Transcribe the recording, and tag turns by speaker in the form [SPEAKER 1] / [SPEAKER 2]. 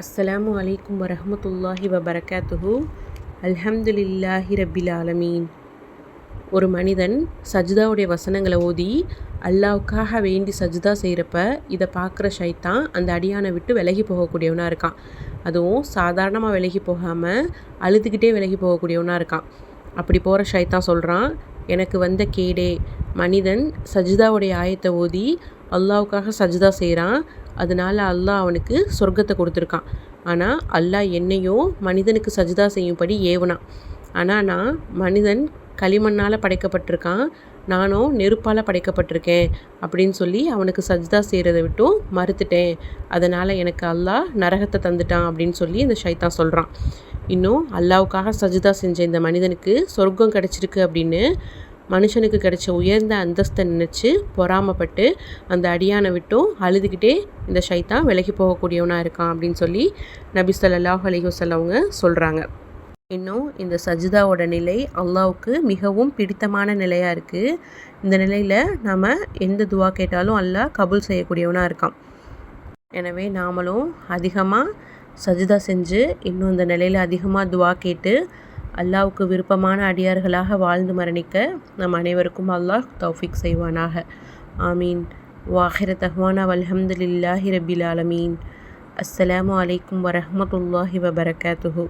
[SPEAKER 1] அஸ்ஸலாமு அலைக்கும் வரஹ்மத்துல்லாஹி வபரகாத்துஹு. அல்ஹம்துலில்லாஹி ரபில் ஆலமீன். ஒரு மனிதன் சஜிதாவுடைய வசனங்களை ஓதி அல்லாவுக்காக வேண்டி சஜிதா செய்கிறப்ப இதை பார்க்குற ஷைத்தான் அந்த அடியானை விட்டு விலகி போகக்கூடியவனாக இருக்கான். அதுவும் சாதாரணமாக விலகி போகாமல் அழுதுகிட்டே விலகி போகக்கூடியவனாக இருக்கான். அப்படி போகிற ஷைத்தான் சொல்கிறான் எனக்கு வந்த கேடே. மனிதன் சஜிதாவுடைய ஆயத்தை ஓதி அல்லாவுக்காக சஜிதா செய்கிறான் அதனால அல்லாஹ் அவனுக்கு சொர்க்கத்தை கொடுத்துருக்கான். ஆனால் அல்லாஹ் என்னையோ மனிதனுக்கு சஜிதா செய்யும்படி ஏவனான். ஆனால் நான் மனிதன் களிமண்ணால் படைக்கப்பட்டிருக்கான். நானும் நெருப்பால் படைக்கப்பட்டிருக்கேன் அப்படின்னு சொல்லி அவனுக்கு சஜ்தா செய்கிறத விட்டும் மறுத்துட்டேன். அதனால் எனக்கு அல்லாஹ் நரகத்தை தந்துட்டான் அப்படின்னு சொல்லி இந்த ஷைத்தான் சொல்கிறான் இன்னும் அல்லாவுக்காக சஜிதா செஞ்ச இந்த மனிதனுக்கு சொர்க்கம் கிடச்சிருக்கு அப்படின்னு மனுஷனுக்கு கிடைச்ச உயர்ந்த அந்தஸ்தை நினச்சி பொறாமப்பட்டு அந்த அடியானை விட்டும் அழுதுகிட்டே இந்த ஷைத்தான் விலகி போகக்கூடியவனாக இருக்கான் அப்படின்னு சொல்லி நபி சொல்லாஹ் அலிஹசல் அவங்க சொல்கிறாங்க இன்னும் இந்த சஜிதாவோட நிலை அல்லாவுக்கு மிகவும் பிடித்தமான நிலையாக இருக்குது இந்த நிலையில் நாம் எந்த துவா கேட்டாலும் அல்லாஹ் கபுல் செய்யக்கூடியவனாக இருக்கான். எனவே நாமளும் அதிகமாக சஜிதா செஞ்சு இன்னும் இந்த நிலையில் அதிகமாக துவா கேட்டு அல்லாவுக்கு விருப்பமான அடியார்களாக வாழ்ந்து மரணிக்க நம் அனைவருக்கும் அல்லாஹ் தௌஃபிக் செய்வானாக. ஆமீன். வாஹிர தஹ்வானா வல்ஹம்துலில்லாஹி ரபில் ஆலமீன். அஸ்ஸலாமு அலைக்கும் வரஹமத்துல்லாஹி வபரகாத்துஹூ.